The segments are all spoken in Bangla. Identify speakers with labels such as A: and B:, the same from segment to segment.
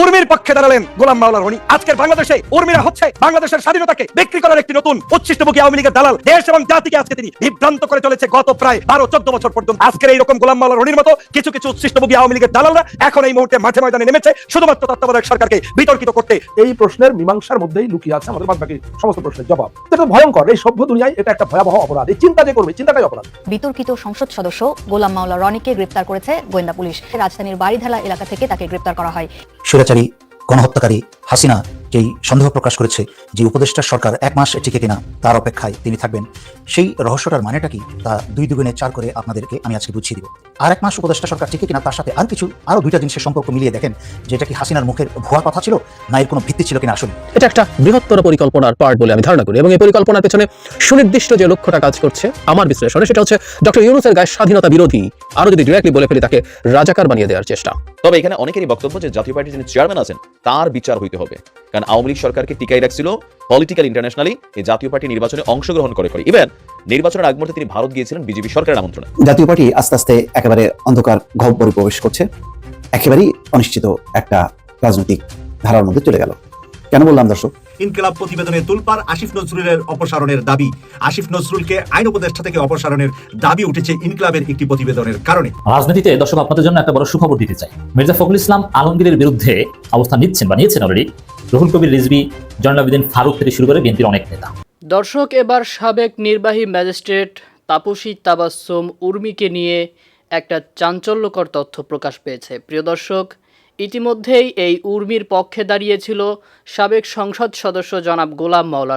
A: উর্মির পক্ষে দাঁড়ালেন গোলাম মাওলা রনি আজকের বাংলাদেশে উর্মিরা হচ্ছে বাংলাদেশের স্বাধীনতাকে বিক্রি করার একটি নতুন উচ্ছিষ্টভোগী আওয়ামী লীগের দালাল দেশ এবং জাতিকে আজকে তিনি বিভ্রান্ত করে চলেছে গত প্রায় বারো চোদ্দ বছর পর্যন্ত আজকের এই রকম গোলাম মাওলা রনির মতো কিছু কিছু উচ্ছিষ্টভোগী আওয়ামী লীগের দালালরা এখন এই মুহূর্তে মাঠে ময়দানে নেমেছে শুধুমাত্র তত্ত্বাবধায়ক সরকারকে বিতর্কিত করতে
B: এই প্রশ্নের মীমাংসার মধ্যেই লুকিয়ে আছে আমাদের বাদ বাকি সমস্ত প্রশ্নের জবাব এটা ভয়ঙ্কর এই সভ্য দুনিয়ায় এটা একটা ভয়াবহ অপরাধ এই চিন্তা যে করবে চিন্তাটাই অপরাধ
C: বিতর্কিত সংসদ সদস্য গোলাম মাওলা রনিকে গ্রেপ্তার করেছে গোয়েন্দা পুলিশ রাজধানীর বাড়িধালা এলাকা থেকে তাকে গ্রেপ্তার করা হয়
D: স্বৈরাচারী গণহত্যাকারী হাসিনা যেই সন্দেহ প্রকাশ করেছে যে উপদেষ্টা সরকার এক মাস টিকে কিনা তার অপেক্ষায় তিনি থাকবেন সেই রহস্যটার মানেটা কি তা দুই দুগুণে চার করে আপনাদেরকে আমি আজকে বুঝিয়ে দিব আর এক মাস উপদেষ্টা সরকার টিকে কিনা তার সাথে আর কিছু আরও দুইটা জিনিসের সম্পর্ক মিলিয়ে দেখেন যেটা কি হাসিনার মুখের ভুয়া কথা ছিল না এর কোনো ভিত্তি ছিল কিনা আসলে
E: এটা একটা বৃহত্তর পরিকল্পনার পার্ট বলে আমি ধারণা করি এবং এই পরিকল্পনার পেছনে সুনির্দিষ্ট যে লক্ষ্যটা কাজ করছে আমার বিশ্লেষণে সেটা হচ্ছে ডক্টর ইউনুসের গায়ে স্বাধীনতা বিরোধী আরও যদি ডিরেক্টলি বলে ফেলি তাকে রাজাকার বানিয়ে দেওয়ার চেষ্টা
F: তবে এখানে অনেকেরই বক্তব্য যে জাতীয় পার্টির যিনি চেয়ারম্যান আছেন তার বিচার হইতে হবে কারণ আওয়ামী লীগ সরকারকে টিকাই রাখছিল পলিটিক্যাল ইন্টারন্যাশনালি এই জাতীয় পার্টি নির্বাচনে অংশগ্রহণ করে করে ইভেন নির্বাচনের আগ তিনি ভারত গিয়েছিলেন বিজেপি সরকারের আমন্ত্রণে
G: জাতীয় পার্টি আস্তে আস্তে একেবারে অন্ধকার গহ্বরে প্রবেশ করছে একেবারেই অনিশ্চিত একটা রাজনৈতিক ধারার মধ্যে চলে গেল কেন বললাম দর্শক
A: ইনকিলাব প্রতিবেদনে তুলপার আশিফ নজরুলের অপসারণের দাবি আসিফ নজরুলকে আইন উপদেষ্টা থেকে অপসারণের দাবি উঠেছে ইনকিলাবের একটি প্রতিবেদনের কারণে
H: রাজনীতিতে দর্শক আপনাদের জন্য একটা বড় সুখবর দিতে চাই মির্জা ফখরুল ইসলাম আলমগীরের বিরুদ্ধে অবস্থান নিচ্ছেন বা নিয়েছেন অলরেডি রুহুল কবির রিজবি জয়নাবিদিন ফারুক থেকে শুরু করে বিএনপির অনেক নেতা
I: দর্শক এবার সাবেক নির্বাহী ম্যাজিস্ট্রেট তাপসী তাবাসম উর্মিকে নিয়ে একটা চাঞ্চল্যকর তথ্য প্রকাশ পেয়েছে প্রিয় দর্শক ইতিমধ্যেই এই উর্মির পক্ষে দাঁড়িয়েছিল সাবেক সংসদ সদস্য জনাব গোলাম মাওলা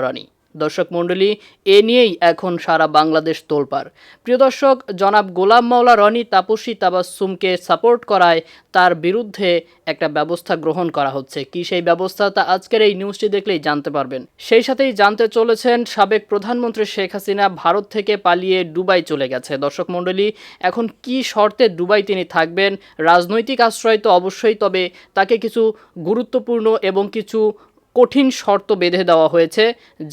I: দর্শক মণ্ডলী এ নিয়েই এখন সারা বাংলাদেশ তোলপার প্রিয় দর্শক জনাব গোলাম মাওলা রনি তাপসী তাবাসুমকে সাপোর্ট করায় তার বিরুদ্ধে একটা ব্যবস্থা গ্রহণ করা হচ্ছে কি সেই ব্যবস্থা তা আজকের এই নিউজটি দেখলেই জানতে পারবেন সেই সাথেই জানতে চলেছেন সাবেক প্রধানমন্ত্রী শেখ হাসিনা ভারত থেকে পালিয়ে দুবাই চলে গেছে দর্শক মণ্ডলী এখন কি শর্তে দুবাই তিনি থাকবেন রাজনৈতিক আশ্রয় তো অবশ্যই তবে তাকে কিছু গুরুত্বপূর্ণ এবং কিছু কঠিন শর্ত বেঁধে দেওয়া হয়েছে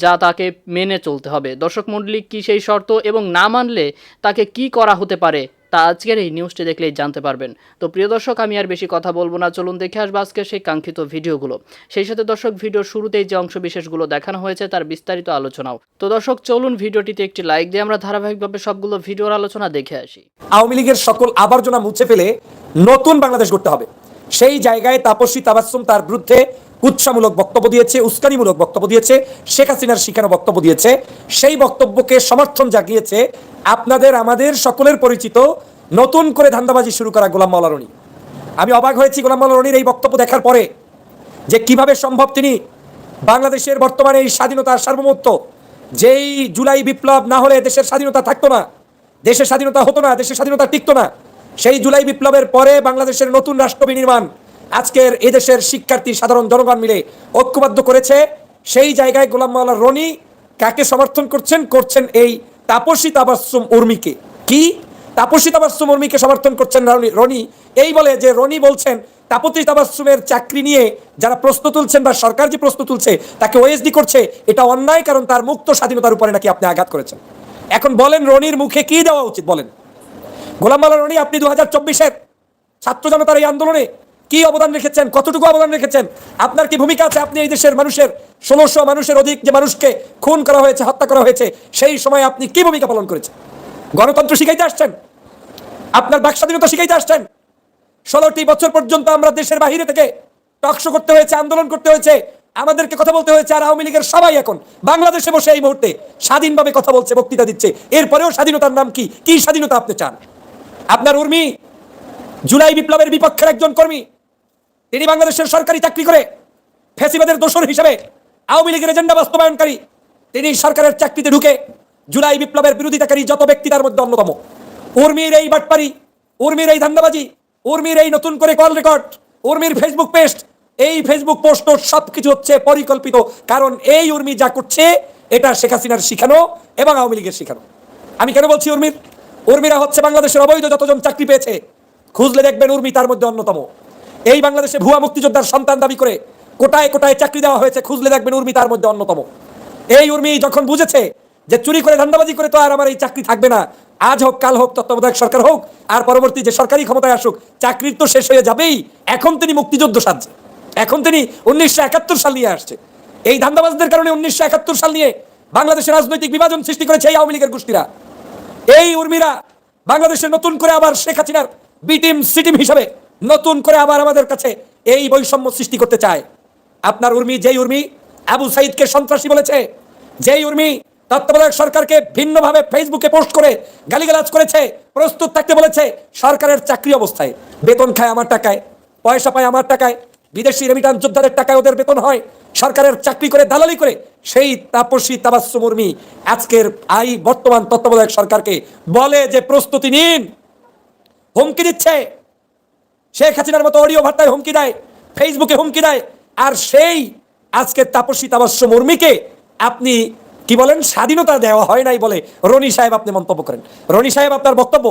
I: যা তাকে মেনে চলতে হবে দর্শক মণ্ডলী কী সেই শর্ত এবং না মানলে তাকে কি করা হতে পারে তা আজকের এই নিউজটি দেখলেই জানতে পারবেন তো প্রিয় দর্শক আমি আর বেশি কথা বলবো না চলুন দেখে আসবো আজকের সেই কাঙ্ক্ষিত ভিডিওগুলো সেই সাথে দর্শক ভিডিও শুরুতেই যে অংশ বিশেষগুলো দেখানো হয়েছে তার বিস্তারিত আলোচনাও তো দর্শক চলুন ভিডিওটিতে একটি লাইক দিয়ে আমরা ধারাবাহিকভাবে সবগুলো ভিডিওর আলোচনা দেখে আসি
J: আওয়ামী লীগের সকল আবর্জনা মুছে ফেলে নতুন বাংলাদেশ করতে হবে সেই জায়গায় তাপসী তাবাসুম তার বিরুদ্ধে উৎসামূলক বক্তব্য দিয়েছে উস্কানিমূলক বক্তব্য দিয়েছে শেখ হাসিনার শিখানো বক্তব্য দিয়েছে সেই বক্তব্যকে সমর্থন জাগিয়েছে আপনাদের আমাদের সকলের পরিচিত নতুন করে ধান্দাবাজি শুরু করা গোলাম মাওলারণী আমি অবাক হয়েছি গোলাম মাওলারণীর এই বক্তব্য দেখার পরে যে কিভাবে সম্ভব তিনি বাংলাদেশের বর্তমানে এই স্বাধীনতার সার্বভৌমত্ব যেই জুলাই বিপ্লব না হলে দেশের স্বাধীনতা থাকতো না দেশের স্বাধীনতা হতো না দেশের স্বাধীনতা টিকতো না সেই জুলাই বিপ্লবের পরে বাংলাদেশের নতুন রাষ্ট্র বিনির্মাণ আজকের এদেশের শিক্ষার্থী সাধারণ জনগণ মিলে ঐক্যবদ্ধ করেছে সেই জায়গায় গোলাম মাওলা রনি কাকে সমর্থন করছেন করছেন এই তাপসী তাবাসুম উর্মিকে কি তাপসী তাবাসুম উর্মিকে সমর্থন করছেন রনি এই বলে যে রনি বলছেন তাপতী তাবাসুমের চাকরি নিয়ে যারা প্রশ্ন তুলছেন বা সরকার যে প্রশ্ন তুলছে তাকে ওএসডি করছে এটা অন্যায় কারণ তার মুক্ত স্বাধীনতার উপরে নাকি আপনি আঘাত করেছেন এখন বলেন রনির মুখে কি দেওয়া উচিত বলেন গোলাম মাওলা রনি আপনি দু হাজার চব্বিশের ছাত্র জনতার এই আন্দোলনে কি অবদান রেখেছেন কতটুকু অবদান রেখেছেন আপনার কি ভূমিকা আছে আপনি এই দেশের মানুষের ষোলোশো মানুষের অধিক যে মানুষকে খুন করা হয়েছে হত্যা করা হয়েছে সেই সময় আপনি কি ভূমিকা পালন করেছেন গণতন্ত্র শিখাইতে আসছেন আপনার বাক স্বাধীনতা শিখাইতে আসছেন ষোলোটি বছর পর্যন্ত আমরা দেশের বাহিরে থেকে টকশো করতে হয়েছে আন্দোলন করতে হয়েছে আমাদেরকে কথা বলতে হয়েছে আর আওয়ামী লীগের সবাই এখন বাংলাদেশে বসে এই মুহূর্তে স্বাধীনভাবে কথা বলছে বক্তৃতা দিচ্ছে এরপরেও স্বাধীনতার নাম কি কি স্বাধীনতা আপনি চান আপনার উর্মি জুলাই বিপ্লবের বিপক্ষের একজন কর্মী তিনি বাংলাদেশের সরকারি চাকরি করে ফেসিবাদের দোষর হিসেবে আওয়ামী লীগের এজেন্ডা বাস্তবায়নকারী তিনি সরকারের চাকরিতে ঢুকে জুলাই বিপ্লবের বিরোধিতাকারী যত ব্যক্তি তার মধ্যে অন্যতম উর্মির এই বাটপারি উর্মির এই ধান্দাবাজি উর্মির এই নতুন করে কল রেকর্ড উর্মির ফেসবুক পেস্ট এই ফেসবুক পোস্ট সব কিছু হচ্ছে পরিকল্পিত কারণ এই উর্মি যা করছে এটা শেখ হাসিনার শিখানো এবং আওয়ামী লীগের শিখানো আমি কেন বলছি উর্মির উর্মিরা হচ্ছে বাংলাদেশের অবৈধ যতজন চাকরি পেয়েছে খুঁজলে দেখবেন উর্মি তার মধ্যে অন্যতম এই বাংলাদেশে ভুয়া মুক্তিযোদ্ধার সন্তান দাবি করে কোটায় কোটায় চাকরি দেওয়া হয়েছে খুঁজলে দেখবেন উর্মি তার মধ্যে অন্যতম এই উর্মি যখন বুঝেছে যে চুরি করে ধান্দাবাজি করে তো আর আমার এই চাকরি থাকবে না আজ হোক কাল হোক তত্ত্বাবধায়ক সরকার হোক আর পরবর্তী যে সরকারি ক্ষমতায় আসুক চাকরির তো শেষ হয়ে যাবেই এখন তিনি মুক্তিযুদ্ধ সাজছে এখন তিনি উনিশশো সাল নিয়ে আসছে এই ধান্দাবাজদের কারণে উনিশশো সাল নিয়ে বাংলাদেশের রাজনৈতিক বিভাজন সৃষ্টি করেছে এই আওয়ামী লীগের গোষ্ঠীরা এই উর্মিরা বাংলাদেশের নতুন করে আবার শেখ হাসিনার বিটিম সিটিম হিসাবে নতুন করে আবার আমাদের কাছে এই বৈষম্য সৃষ্টি করতে চায় আপনার উর্মি যেই উর্মি আবু সাইদকে সন্ত্রাসী বলেছে যেই উর্মি তত্ত্বাবধায়ক সরকারকে ভিন্নভাবে ফেসবুকে পোস্ট করে গালিগালাজ করেছে প্রস্তুত থাকতে বলেছে সরকারের চাকরি অবস্থায় বেতন খায় আমার টাকায় পয়সা পায় আমার টাকায় বিদেশি রেমিটান যোদ্ধাদের টাকায় ওদের বেতন হয় সরকারের চাকরি করে দালালি করে সেই তাপসী তাবাসুমর্মী আজকের আই বর্তমান তত্ত্বাবধায়ক সরকারকে বলে যে প্রস্তুতি নিন হুমকি দিচ্ছে শেখ হাসিনার মতো অডিও বার্তায় হুমকি দেয় ফেসবুকে হুমকি দেয় আর সেই আজকে তাপসী তাপস্য মর্মীকে আপনি কি বলেন স্বাধীনতা দেওয়া হয় নাই বলে রনি সাহেব আপনি মন্তব্য করেন রনি সাহেব আপনার বক্তব্য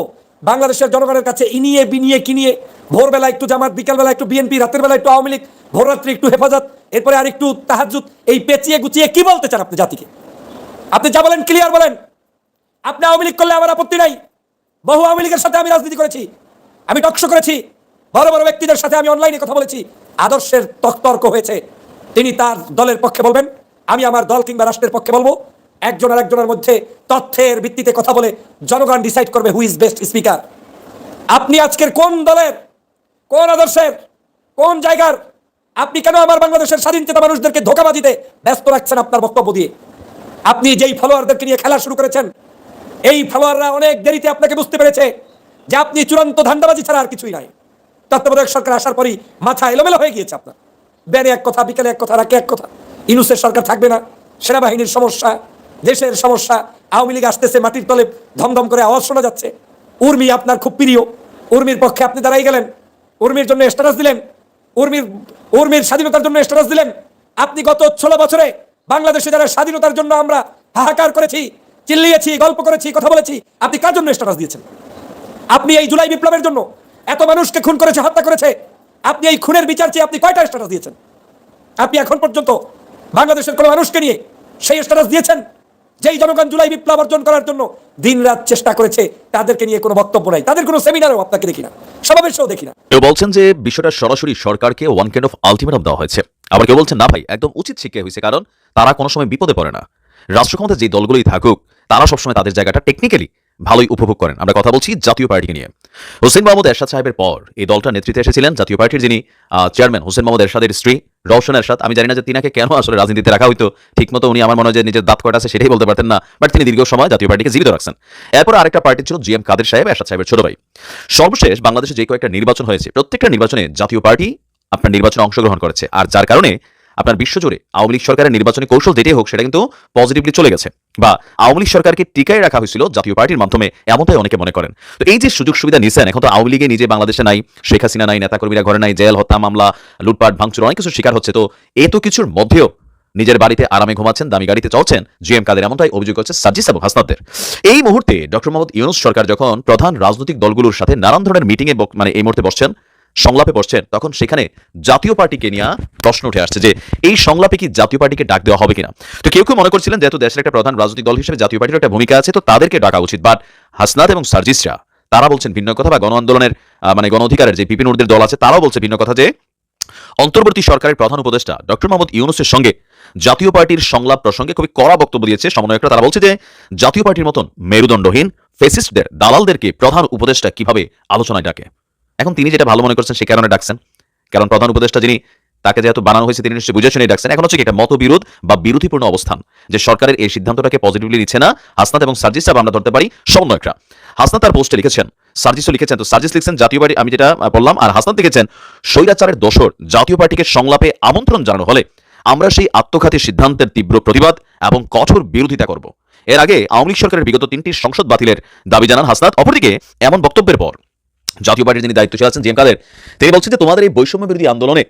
J: বাংলাদেশের জনগণের কাছে ইনিয়ে বিনিয়ে কিনিয়ে ভোরবেলা একটু জামাত বিকালবেলা একটু বিএনপি রাতের বেলা একটু আওয়ামী লীগ ভোররাত্রি একটু হেফাজত এরপরে আর একটু তাহাজুত এই পেঁচিয়ে গুছিয়ে কি বলতে চান আপনি জাতিকে আপনি যা বলেন ক্লিয়ার বলেন আপনি আওয়ামী লীগ করলে আমার আপত্তি নাই বহু আওয়ামী লীগের সাথে আমি রাজনীতি করেছি আমি টকশো করেছি বড় বড় ব্যক্তিদের সাথে আমি অনলাইনে কথা বলেছি আদর্শের তর্ক হয়েছে তিনি তার দলের পক্ষে বলবেন আমি আমার দল কিংবা রাষ্ট্রের পক্ষে বলবো একজন আর একজনের মধ্যে তথ্যের ভিত্তিতে কথা বলে জনগণ ডিসাইড করবে হু ইজ বেস্ট স্পিকার আপনি আজকের কোন দলের কোন আদর্শের কোন জায়গার আপনি কেন আমার বাংলাদেশের স্বাধীন চেতা মানুষদেরকে দিতে ব্যস্ত রাখছেন আপনার বক্তব্য দিয়ে আপনি যেই ফলোয়ারদেরকে নিয়ে খেলা শুরু করেছেন এই ফলোয়াররা অনেক দেরিতে আপনাকে বুঝতে পেরেছে যে আপনি চূড়ান্ত ধান্দাবাজি ছাড়া আর কিছুই নাই তত্ত্বাবধায়ক সরকার আসার পরই মাথা এলোমেলো হয়ে গিয়েছে আপনার ব্যানে এক কথা বিকেলে এক কথা রাখে এক কথা ইনুসের সরকার থাকবে না সেনাবাহিনীর সমস্যা দেশের সমস্যা আওয়ামী লীগ আসতেছে মাটির তলে ধমধম করে আওয়াজ শোনা যাচ্ছে উর্মি আপনার খুব প্রিয় উর্মির পক্ষে আপনি দাঁড়াই গেলেন উর্মির জন্য স্ট্যাটাস দিলেন উর্মির উর্মির স্বাধীনতার জন্য স্ট্যাটাস দিলেন আপনি গত ষোলো বছরে বাংলাদেশে যারা স্বাধীনতার জন্য আমরা হাহাকার করেছি চিল্লিয়েছি গল্প করেছি কথা বলেছি আপনি কার জন্য স্ট্যাটাস দিয়েছেন আপনি এই জুলাই বিপ্লবের জন্য এত মানুষকে খুন করেছে হত্যা করেছে আপনি এই খুনের বিচার চেয়ে আপনি কয়টা স্ট্যাটাস দিয়েছেন আপনি এখন পর্যন্ত বাংলাদেশের কোনো মানুষকে নিয়ে সেই স্ট্যাটাস দিয়েছেন যেই জনগণ জুলাই বিপ্লব অর্জন করার জন্য দিন রাত চেষ্টা করেছে তাদেরকে নিয়ে কোনো বক্তব্য নাই তাদের কোনো সেমিনারও আপনাকে দেখি না সমাবেশেও দেখি না
F: কেউ বলছেন যে বিষয়টা সরাসরি সরকারকে ওয়ান কাইন্ড অফ আলটিমেটাম দেওয়া হয়েছে আবার কেউ বলছেন না ভাই একদম উচিত শিক্ষা হয়েছে কারণ তারা কোনো সময় বিপদে পড়ে না রাষ্ট্রক্ষমতা যে দলগুলোই থাকুক তারা সবসময় তাদের জায়গাটা টেকনিক্যালি ভালোই উপভোগ করেন আমরা কথা বলছি জাতীয় পার্টিকে নিয়ে হোসেন মাহমুদ এরশাদ সাহেবের পর এই দলটা নেতৃত্বে এসেছিলেন জাতীয় পার্টির যিনি চেয়ারম্যান হোসেন মাহমুদ এরশাদের স্ত্রী রওশন এরশাদ আমি জানি না যে তিনাকে কেন আসলে রাজনীতিতে রাখা হইতো ঠিকমতো উনি আমার মনে হয় নিজের দাঁত কটা আছে সেটাই বলতে পারতেন না বাট তিনি দীর্ঘ সময় জাতীয় পার্টিকে জীবিত রাখছেন এরপর আরেকটা পার্টি ছিল জি এম কাদের সাহেব এরশাদ সাহেবের ছোট ভাই সর্বশেষ বাংলাদেশে যে কয়েকটা নির্বাচন হয়েছে প্রত্যেকটা নির্বাচনে জাতীয় পার্টি আপনার নির্বাচনে অংশগ্রহণ করেছে আর যার কারণে আপনার বিশ্বজুড়ে আওয়ামী লীগ সরকারের নির্বাচনী কৌশল যেটাই হোক সেটা কিন্তু পজিটিভলি চলে গেছে বা আওয়ামী লীগ সরকারকে টিকায় রাখা হয়েছিল জাতীয় পার্টির মাধ্যমে এমনটাই অনেকে মনে করেন তো এই যে সুযোগ সুবিধা নিছেন এখন তো আওয়ামী লীগে নিজে বাংলাদেশে নাই শেখ হাসিনা নাই নেতাকর্মীরা ঘরে নাই জেল হত্যা মামলা লুটপাট ভাঙচুর অনেক কিছু শিকার হচ্ছে তো এত কিছুর মধ্যেও নিজের বাড়িতে আরামে ঘুমাচ্ছেন দামি গাড়িতে চলছেন জিএম কাদের এমনটাই অভিযোগ করছে সার্জিস এবং হাসনাদের এই মুহূর্তে ডক্টর মোহাম্মদ ইউনুস সরকার যখন প্রধান রাজনৈতিক দলগুলোর সাথে নানান ধরনের মিটিংয়ে মানে এই মুহূর্তে বসছেন সংলাপে বসছেন তখন সেখানে জাতীয় পার্টিকে নিয়ে প্রশ্ন উঠে আসছে যে এই সংলাপে কি জাতীয় পার্টিকে ডাক দেওয়া হবে কিনা তো কেউ কেউ মনে করছিলেন যেহেতু দেশের একটা প্রধান রাজনৈতিক দল হিসেবে জাতীয় পার্টির একটা ভূমিকা আছে তো তাদেরকে ডাকা উচিত বাট হাসনাত এবং সার্জিসরা তারা বলছেন ভিন্ন কথা বা গণ আন্দোলনের মানে গণ অধিকারের যে বিপিন উর্দের দল আছে তারাও বলছে ভিন্ন কথা যে অন্তর্বর্তী সরকারের প্রধান উপদেষ্টা ডক্টর মোহাম্মদ ইউনুসের সঙ্গে জাতীয় পার্টির সংলাপ প্রসঙ্গে খুবই কড়া বক্তব্য দিয়েছে সমন্বয়করা তারা বলছে যে জাতীয় পার্টির মতন মেরুদণ্ডহীন ফেসিস্টদের দালালদেরকে প্রধান উপদেষ্টা কিভাবে আলোচনায় ডাকে এখন তিনি যেটা ভালো মনে করছেন সে কারণে ডাকছেন কারণ প্রধান উপদেষ্টা যিনি তাকে যেহেতু বানানো হয়েছে তিনি নিশ্চয়ই বুঝে শুনে ডাকছেন এখন হচ্ছে এটা মতবিরোধ বা বিরোধীপূর্ণ অবস্থান যে সরকারের এই সিদ্ধান্তটাকে পজিটিভলি নিচ্ছে না হাসনাত এবং সার্জিস সাহেব আমরা ধরতে পারি সমন্বয়করা হাসনাত তার পোস্টে লিখেছেন সার্জিসও লিখেছেন তো সার্জিস লিখছেন জাতীয় পার্টি আমি যেটা বললাম আর হাসনাত লিখেছেন স্বৈরাচারের দোষর জাতীয় পার্টিকে সংলাপে আমন্ত্রণ জানানো হলে আমরা সেই আত্মঘাতী সিদ্ধান্তের তীব্র প্রতিবাদ এবং কঠোর বিরোধিতা করব এর আগে আওয়ামী লীগ সরকারের বিগত তিনটি সংসদ বাতিলের দাবি জানান হাসনাত অপরদিকে এমন বক্তব্যের পর জাতীয় পার্টির যিনি দায়িত্বশীল আছেন জিএম কাদের তিনি বলছেন যে তোমাদের এই বৈষম্য বিরোধী আন্দোলনে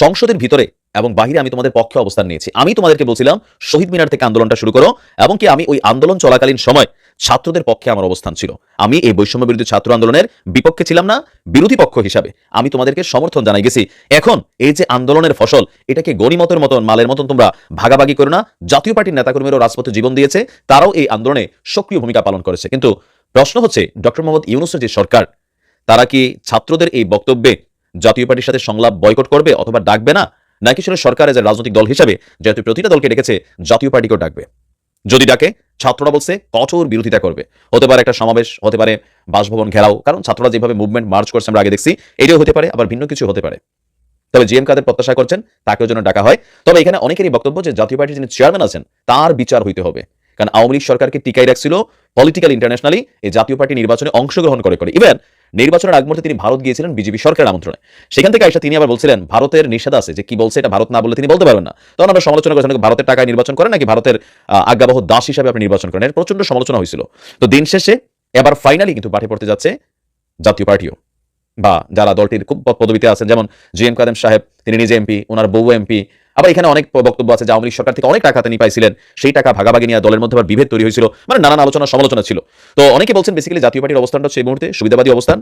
F: সংসদের ভিতরে এবং বাহিরে আমি তোমাদের পক্ষে অবস্থান নিয়েছি আমি তোমাদেরকে বলছিলাম শহীদ মিনার থেকে আন্দোলনটা শুরু করো এবং কি আমি ওই আন্দোলন চলাকালীন সময় ছাত্রদের পক্ষে আমার অবস্থান ছিল আমি এই বৈষম্য বিরোধী ছাত্র আন্দোলনের বিপক্ষে ছিলাম না বিরোধী পক্ষ হিসাবে আমি তোমাদেরকে সমর্থন জানাই গেছি এখন এই যে আন্দোলনের ফসল এটাকে গরিমতের মতন মালের মতন তোমরা ভাগাভাগি করো না জাতীয় পার্টির নেতাকর্মীরও রাজপথে জীবন দিয়েছে তারাও এই আন্দোলনে সক্রিয় ভূমিকা পালন করেছে কিন্তু প্রশ্ন হচ্ছে ডক্টর মোহাম্মদ ইউনুসের যে সরকার তারা কি ছাত্রদের এই বক্তব্যে জাতীয় পার্টির সাথে সংলাপ বয়কট করবে অথবা ডাকবে না নাকি সেটা সরকার এজ রাজনৈতিক দল হিসাবে যেহেতু প্রতিটা দলকে ডেকেছে জাতীয় পার্টিকেও ডাকবে যদি ডাকে ছাত্ররা বলছে কঠোর বিরোধিতা করবে হতে পারে একটা সমাবেশ হতে পারে বাসভবন ঘেরাও কারণ ছাত্ররা যেভাবে মুভমেন্ট মার্চ করছে আমরা আগে দেখছি এটাও হতে পারে আবার ভিন্ন কিছু হতে পারে তবে জিএম কাদের প্রত্যাশা করছেন তাকেও যেন ডাকা হয় তবে এখানে অনেকেরই বক্তব্য যে জাতীয় পার্টির যিনি চেয়ারম্যান আছেন তার বিচার হইতে হবে কারণ আওয়ামী লীগ সরকারকে টিকাই রাখছিল পলিটিক্যাল ইন্টারন্যাশনালি এই জাতীয় পার্টি নির্বাচনে অংশগ্রহণ করে করে ইভেন নির্বাচনের আগ তিনি ভারত গিয়েছিলেন বিজেপি সরকারের আমন্ত্রণে সেখান থেকে আইসা তিনি আবার বলছিলেন ভারতের নিষেধ আছে যে কি বলছে এটা ভারত না বলে তিনি বলতে পারবেন না তখন আমরা সমালোচনা করেছিলাম ভারতের টাকায় নির্বাচন করেন নাকি ভারতের আজ্ঞাবহ দাস হিসাবে আপনি নির্বাচন করেন এর প্রচন্ড সমালোচনা হয়েছিল তো দিন শেষে এবার ফাইনালি কিন্তু পাঠে পড়তে যাচ্ছে জাতীয় পার্টিও বা যারা দলটির খুব পদবিতে আছেন যেমন জি এম কাদেম সাহেব তিনি নিজে এমপি ওনার বউ এমপি আবার এখানে অনেক বক্তব্য আছে যে আওয়ামী সরকার থেকে অনেক টাকা তিনি পাইছিলেন সেই টাকা ভাগাভাগি নিয়ে দলের মধ্যে বিভেদ তৈরি হয়েছিল মানে নানান আলোচনা সমালোচনা ছিল তো অনেকে বলছেন বেসিক্যালি জাতীয় পার্টির অবস্থানটা সেই মুহূর্তে সুবিধাবাদী অবস্থান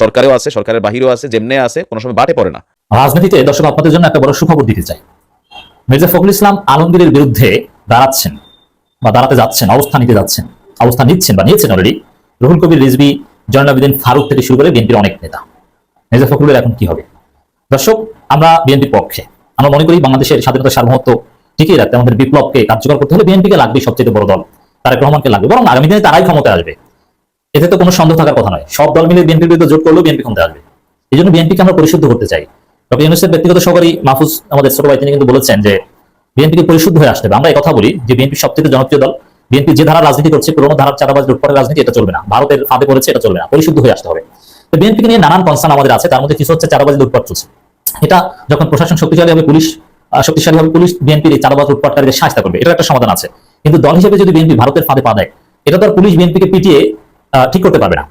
F: সরকারেও আছে সরকারের বাহিরেও আছে যেমনে আছে কোনো সময় বাটে পড়ে না
A: রাজনীতিতে দর্শক আপনাদের জন্য একটা বড় সুখবর দিতে চাই মির্জা ফখরুল ইসলাম আলমগীরের বিরুদ্ধে দাঁড়াচ্ছেন বা দাঁড়াতে যাচ্ছেন অবস্থান নিতে যাচ্ছেন অবস্থান নিচ্ছেন বা নিয়েছেন অলরেডি রুহুল কবির রিজবি জয়নাবিদিন ফারুক থেকে শুরু করে বিএনপির অনেক নেতা মির্জা ফখরুলের এখন কি হবে দর্শক আমরা বিএনপির পক্ষে আমরা মনে করি বাংলাদেশের স্বাধীনতা সার্বভৌমত্ব টিকিয়ে রাখতে আমাদের বিপ্লবকে কার্যকর করতে হলে বিএনপিকে লাগবে সবচেয়ে বড় দল তারেক রহমানকে লাগবে বরং আগামী দিনে তারাই ক্ষমতা আসবে এতে তো কোনো সন্দেহ থাকার কথা নয় সব দল মিলে বিএনপির বিরুদ্ধে জোট করলেও বিএনপি ক্ষমতা আসবে এই জন্য বিএনপিকে আমরা পরিশুদ্ধ করতে চাই ডক্টর ইউনুসের ব্যক্তিগত সহকারী মাহফুজ আমাদের ছোট ভাই তিনি কিন্তু বলেছেন যে বিএনপিকে পরিশুদ্ধ হয়ে আসতে হবে আমরা কথা বলি যে বিএনপি সবচেয়ে জনপ্রিয় দল বিএনপি যে ধারা রাজনীতি করছে পুরোনো ধারার চারাবাজ চাঁদাবাজ লুটপাটের রাজনীতি এটা চলবে না ভারতের ফাঁদে পড়েছে এটা চলবে না পরিশুদ্ধ হয়ে আসতে হবে তো বিএনপিকে নিয়ে নানান কনসার্ন আমাদের আছে তার মধ্যে কিছু হচ্ছে চারাবাজ লুটপাট চলছে এটা যখন প্রশাসন শক্তিশালী হবে পুলিশ শক্তিশালী হবে পুলিশ বিএনপির এই চাঁদাবাজ উৎপাটকারীদের সাহায্য করবে এটা একটা সমাধান আছে কিন্তু দল হিসেবে যদি বিএনপি ভারতের ফাঁদে পা দেয় এটা তো আর পুলিশ বিএনপিকে পিটিয়ে ঠিক করতে পারবে না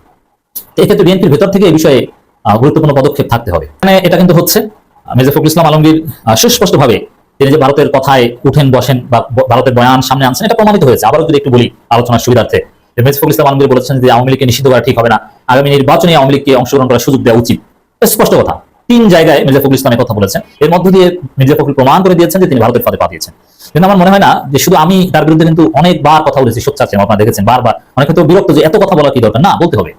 A: এক্ষেত্রে বিএনপির ভেতর থেকে এই বিষয়ে গুরুত্বপূর্ণ পদক্ষেপ থাকতে হবে মানে এটা কিন্তু হচ্ছে মেজর ফখরুল ইসলাম আলমগীর সুস্পষ্টভাবে তিনি যে ভারতের কথায় উঠেন বসেন বা ভারতের বয়ান সামনে আনছেন এটা প্রমাণিত হয়েছে আবারও যদি একটু বলি আলোচনার সুবিধার্থে মেজর ফখরুল ইসলাম আলমগীর বলেছেন যে আওয়ামী লীগকে নিষিদ্ধ করা ঠিক হবে না আগামী নির্বাচনে আওয়ামী লীগকে অংশগ্রহণ করার সুযোগ দেওয়া উচিত স্পষ্ট কথা তিন জায়গায় মির্জা ফখরুল ইসলামের কথা বলেছেন এর মধ্য দিয়ে মির্জা ফখরুল প্রমাণ করে দিয়েছেন যে তিনি ভারতের ফাঁদে পাঠিয়েছেন কিন্তু আমার মনে হয় না যে শুধু আমি তার বিরুদ্ধে কিন্তু অনেকবার কথা বলেছি সোচ্চার ছিলাম আপনারা দেখেছেন বারবার অনেক ক্ষেত্রে বিরক্ত যে এত কথা বলা কি দরকার না বলতে হবে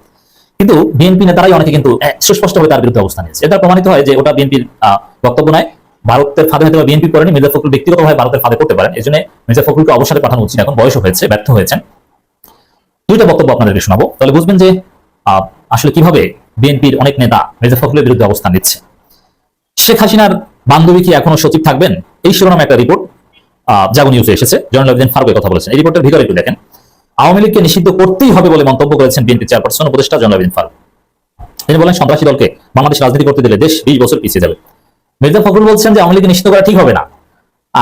A: কিন্তু বিএনপি নেতারাই অনেকে কিন্তু সুস্পষ্টভাবে তার বিরুদ্ধে অবস্থান নিয়েছে এটা প্রমাণিত হয় যে ওটা বিএনপির বক্তব্য নয় ভারতের ফাঁদে হয়তো বিএনপি করেনি মির্জা ফখরুল ব্যক্তিগতভাবে ভারতের ফাঁদে করতে পারেন এই জন্য মির্জা ফখরুলকে অবসরে পাঠানো উচিত এখন বয়স হয়েছে ব্যর্থ হয়েছেন দুইটা বক্তব্য আপনাদেরকে শোনাবো তাহলে বুঝবেন যে আসলে কিভাবে বিএনপির অনেক নেতা মির্জা ফখরুলের বিরুদ্ধে অবস্থান নিচ্ছে শেখ হাসিনার বান্ধবী কি এখনো সচিব থাকবেন এই শিরোনামে একটা রিপোর্ট জাগো নিউজে এসেছে জনাল আবেদিন ফারুকের কথা বলেছেন এই রিপোর্টের ভিতরে একটু দেখেন আওয়ামী লীগকে নিষিদ্ধ করতেই হবে বলে মন্তব্য করেছেন বিএনপি চেয়ারপারসন উপদেষ্টা জনাল আবেদিন ফারুক তিনি বলেন সন্ত্রাসী দলকে বাংলাদেশ রাজনীতি করতে দিলে দেশ বিশ বছর পিছিয়ে যাবে মির্জা ফখরুল বলছেন যে আওয়ামী লীগকে নিষিদ্ধ করা ঠিক হবে না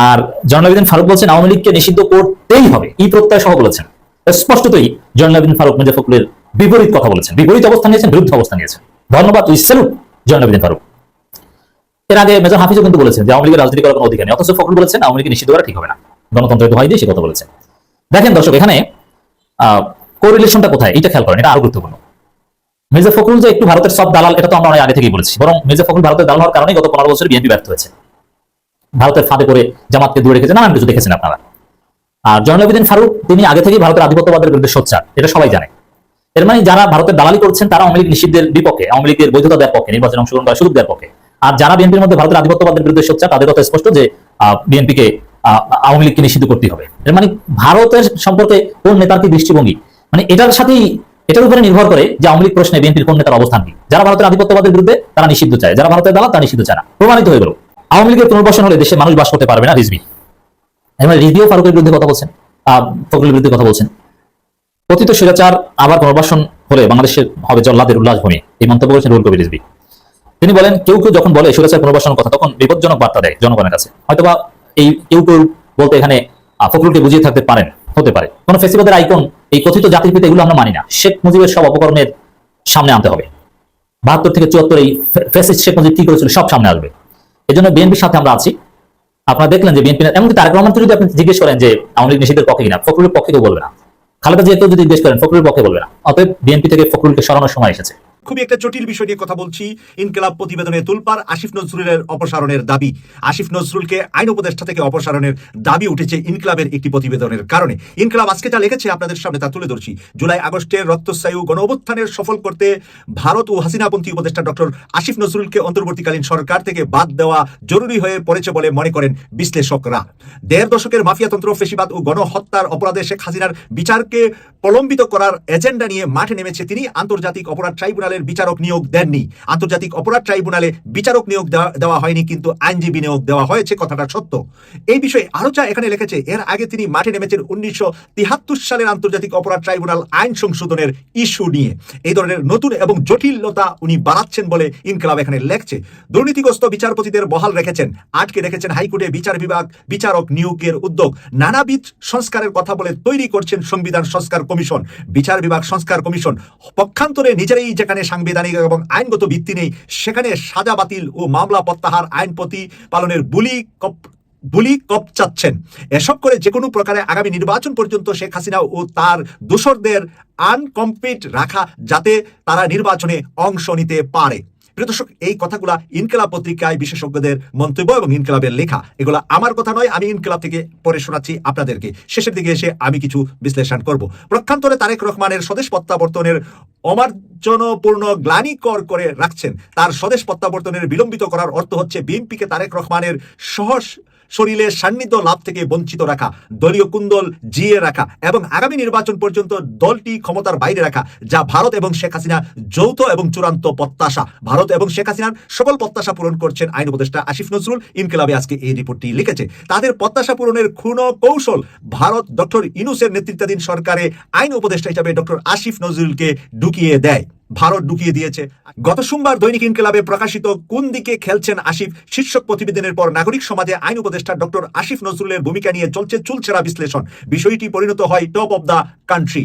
A: আর জনাল আবেদিন ফারুক বলছেন আওয়ামী লীগকে নিষিদ্ধ করতেই হবে এই প্রত্যয় সহ বলেছেন স্পষ্টতই জনাল আবেদিন ফারুক মির্জা ফখরুলের বিপরীত কথা বলেছেন বিপরীত অবস্থান নিয়েছেন বিরুদ্ধ অবস্থান নিয়েছেন ধন্যবাদ উই ফারুক এর আগে মেজর হাফিজও কিন্তু বলেছেন যে আওয়ামী লীগের রাজনীতি করার কোনো অধিকার নেই অথচ ফখরুল বলেছেন আওয়ামী লীগকে নিষিদ্ধ করা ঠিক হবে না গণতন্ত্রের দোহাই দিয়ে সে কথা বলেছেন দেখেন দর্শক এখানে কোরিলেশনটা কোথায় এটা খেয়াল করেন এটা আরো গুরুত্বপূর্ণ মেজর ফখরুল যে একটু ভারতের সব দালাল এটা তো আমরা অনেক আগে থেকেই বলেছি বরং মেজর ফখরুল ভারতের দালাল হওয়ার কারণে গত পনেরো বছর বিএনপি ব্যর্থ হয়েছে ভারতের ফাঁদে করে জামাতকে দূরে রেখেছে নানান কিছু দেখেছেন আপনারা আর জয়নবিদিন ফারুক তিনি আগে থেকেই ভারতের আধিপত্যবাদের বিরুদ্ধে সোচ্চার এটা সবাই জানে এর মানে যারা ভারতের দালালি করছেন তারা আওয়ামী লীগ নিষিদ্ধের বিপক্ষে আওয়ামী লীগের বৈধতা দেওয়ার পক্ষে নির্বাচনে অংশগ্রহণ করার সুযোগ দেওয়ার পক্ষে আর যারা বিএনপির মধ্যে ভারতের আধিপত্যবাদের বিরুদ্ধে সোচ্চার তাদের কথা স্পষ্ট যে বিএনপিকে আওয়ামী লীগকে নিষিদ্ধ করতে হবে এর মানে ভারতের সম্পর্কে কোন নেতার কি দৃষ্টিভঙ্গি মানে এটার সাথেই এটার উপরে নির্ভর করে যে আওয়ামী লীগ প্রশ্নে বিএনপির কোন নেতার অবস্থান কি যারা ভারতের আধিপত্যবাদের বিরুদ্ধে তারা নিষিদ্ধ চায় যারা ভারতের দালাল তারা নিষিদ্ধ চায় না প্রমাণিত হয়ে গেল আওয়ামী লীগের পুনর্বাসন হলে দেশের মানুষ বাস করতে পারবে না রিজবি এবার মানে রিজবিও ফারুকের বিরুদ্ধে কথা বলছেন ফখরুলের বিরুদ্ধে কথা বলছেন কথিত স্বৈরাচার আবার গণবাসন হলে বাংলাদেশের হবে জল্লাদের উল্লাসভূমি এই মন্তব্য করেছেন রুল কবির তিনি বলেন কেউ কেউ যখন বলে স্বৈরাচার পুনর্বাসনের কথা তখন বিপজ্জনক বার্তা দেয় জনগণের কাছে হয়তোবা এই কেউ কেউ বলতে এখানে ফকরুলকে বুঝিয়ে থাকতে পারেন হতে পারে কোন ফেসিবাদের আইকন এই কথিত জাতির পিতা এগুলো আমরা মানি না শেখ মুজিবের সব অপকরণের সামনে আনতে হবে বাহাত্তর থেকে চুয়াত্তর এই ফেসিস শেখ মুজিব কি করেছিল সব সামনে আসবে এই জন্য বিএনপির সাথে আমরা আছি আপনারা দেখলেন যে বিএনপি এমনকি তারেক রহমানকে যদি আপনি জিজ্ঞেস করেন যে আওয়ামী লীগ নিষেধের পক্ষে কিনা ফকরুলের পক্ষে কেউ বলবে না খালেদা জিয়াতেও যদি ইনভেস্ট করেন ফখরুলের পক্ষে বলবে না অতএব বিএনপি থেকে ফখরুলকে সরানোর সময় এসেছে খুবই একটা জটিল বিষয় নিয়ে কথা বলছি ইনকলাব প্রতিবেদনে তুলপার আসিফ নজরুলের অপসারণের দাবি আসিফ নজরুলকে আইন উপদেষ্টা থেকে অপসারণের দাবি উঠেছে ইনকলাবের একটি প্রতিবেদনের কারণে ইনকলাব আজকে যা লিখেছে আপনাদের সামনে তা তুলে ধরছি জুলাই আগস্টের রক্তস্থায়ী গণ অভ্যুত্থানের সফল করতে ভারত ও হাসিনাপন্থী উপদেষ্টা ডক্টর আসিফ নজরুলকে অন্তর্বর্তীকালীন সরকার থেকে বাদ দেওয়া জরুরি হয়ে পড়েছে বলে মনে করেন বিশ্লেষকরা দেড় দশকের মাফিয়াতন্ত্র ফেসিবাদ ও গণহত্যার অপরাধে শেখ হাসিনার বিচারকে প্রলম্বিত করার এজেন্ডা নিয়ে মাঠে নেমেছে তিনি আন্তর্জাতিক অপরাধ ট্রাইব্যুনাল ট্রাইব্যুনালের বিচারক নিয়োগ দেননি আন্তর্জাতিক অপরাধ ট্রাইব্যুনালে বিচারক নিয়োগ দেওয়া হয়নি কিন্তু আইনজীবী নিয়োগ দেওয়া হয়েছে কথাটা সত্য এই বিষয়ে আরো যা এখানে লিখেছে এর আগে তিনি মাঠে নেমেছেন উনিশশো সালের আন্তর্জাতিক অপরাধ ট্রাইব্যুনাল আইন সংশোধনের ইস্যু নিয়ে এই ধরনের নতুন এবং জটিলতা উনি বাড়াচ্ছেন বলে ইনকলাব এখানে লেখছে দুর্নীতিগ্রস্ত বিচারপতিদের বহাল রেখেছেন আটকে রেখেছেন হাইকোর্টে বিচার বিভাগ বিচারক নিয়োগের উদ্যোগ নানাবিধ সংস্কারের কথা বলে তৈরি করছেন সংবিধান সংস্কার কমিশন বিচার বিভাগ সংস্কার কমিশন পক্ষান্তরে নিজেরাই যেখানে যেখানে সাংবিধানিক এবং আইনগত ভিত্তি নেই সেখানে সাজা বাতিল ও মামলা প্রত্যাহার আইন প্রতিপালনের বুলি বুলি কপচাচ্ছেন এসব করে যে কোনো প্রকারে আগামী নির্বাচন পর্যন্ত শেখ হাসিনা ও তার দোসরদের আনকমপ্লিট রাখা যাতে তারা নির্বাচনে অংশ নিতে পারে দর্শক এই কথাগুলা ইনকলাব পত্রিকায় বিশেষজ্ঞদের মন্তব্য এবং ইনকলাবের লেখা এগুলো আমার কথা নয় আমি ইনকলাব থেকে পড়ে শোনাচ্ছি আপনাদেরকে শেষের দিকে এসে আমি কিছু বিশ্লেষণ করব প্রক্ষান্তরে তারেক রহমানের স্বদেশ প্রত্যাবর্তনের অমার্জনপূর্ণ গ্লানিকর করে রাখছেন তার স্বদেশ প্রত্যাবর্তনের বিলম্বিত করার অর্থ হচ্ছে বিএনপিকে তারেক রহমানের সহস শরীরের সান্নিধ্য লাভ থেকে বঞ্চিত রাখা দলীয় কুন্দল জিয়ে রাখা এবং আগামী নির্বাচন পর্যন্ত দলটি ক্ষমতার বাইরে রাখা যা ভারত এবং শেখ হাসিনা যৌথ এবং চূড়ান্ত প্রত্যাশা ভারত এবং শেখ হাসিনার সকল প্রত্যাশা পূরণ করছেন আইন উপদেষ্টা আশিফ নজরুল ইনকিলাবে আজকে এই রিপোর্টটি লিখেছে তাদের প্রত্যাশা পূরণের ক্ষুণ কৌশল ভারত ডক্টর ইনুসের নেতৃত্বাধীন সরকারে আইন উপদেষ্টা হিসাবে ডক্টর আশিফ নজরুলকে ঢুকিয়ে দেয় ভারত ঢুকিয়ে দিয়েছে গত সোমবার দৈনিক ইনকিলাবে প্রকাশিত কোন দিকে খেলছেন আসিফ শীর্ষক প্রতিবেদনের পর নাগরিক সমাজে আইন উপদেষ্টা ডক্টর আসিফ নজরুলের ভূমিকা নিয়ে চলছে চুলছেরা বিশ্লেষণ বিষয়টি পরিণত হয় টপ অব দ্য কান্ট্রি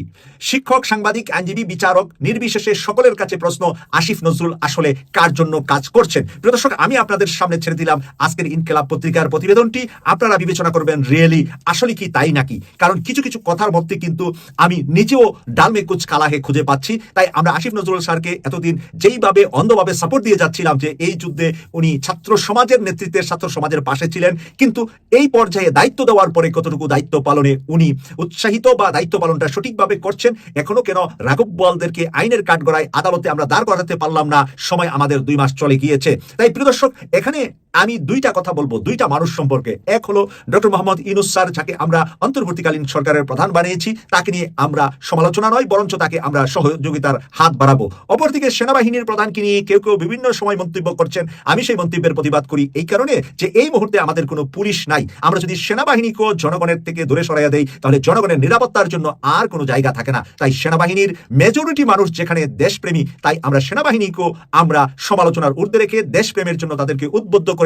A: শিক্ষক সাংবাদিক আইনজীবী বিচারক নির্বিশেষে সকলের কাছে প্রশ্ন আসিফ নজরুল আসলে কার জন্য কাজ করছেন প্রিয় দর্শক আমি আপনাদের সামনে ছেড়ে দিলাম আজকের ইনকিলাব পত্রিকার প্রতিবেদনটি আপনারা বিবেচনা করবেন রিয়েলি আসলে কি তাই নাকি কারণ কিছু কিছু কথার মধ্যে কিন্তু আমি নিজেও ডালমে কুচ কালাহে খুঁজে পাচ্ছি তাই আমরা আসিফ নজরুল নজরুল স্যারকে এতদিন যেইভাবে অন্ধভাবে সাপোর্ট দিয়ে যাচ্ছিলাম যে এই যুদ্ধে উনি ছাত্র সমাজের নেতৃত্বের ছাত্র সমাজের পাশে ছিলেন কিন্তু এই পর্যায়ে দায়িত্ব দেওয়ার পরে কতটুকু দায়িত্ব পালনে উনি উৎসাহিত বা দায়িত্ব পালনটা সঠিকভাবে করছেন এখনো কেন রাঘব বোয়ালদেরকে আইনের কাঠগড়ায় আদালতে আমরা দাঁড় করাতে পারলাম না সময় আমাদের দুই মাস চলে গিয়েছে তাই প্রিয় দর্শক এখানে আমি দুইটা কথা বলবো দুইটা মানুষ সম্পর্কে এক হলো ডক্টর মোহাম্মদ ইনুস স্যার যাকে আমরা অন্তর্বর্তীকালীন সরকারের প্রধান বানিয়েছি তাকে নিয়ে আমরা সমালোচনা নয় বরঞ্চ তাকে আমরা সহযোগিতার হাত বাড়াবো অপরদিকে সেনাবাহিনীর প্রধানকে নিয়ে কেউ কেউ বিভিন্ন সময় মন্তব্য করছেন আমি সেই মন্তব্যের প্রতিবাদ করি এই কারণে যে এই মুহূর্তে আমাদের কোনো পুলিশ নাই আমরা যদি সেনাবাহিনীকেও জনগণের থেকে দূরে সরাইয়া দেই তাহলে জনগণের নিরাপত্তার জন্য আর কোনো জায়গা থাকে না তাই সেনাবাহিনীর মেজরিটি মানুষ যেখানে দেশপ্রেমী তাই আমরা সেনাবাহিনীকেও আমরা সমালোচনার ঊর্ধ্বে রেখে দেশপ্রেমের জন্য তাদেরকে উদ্বুদ্ধ করে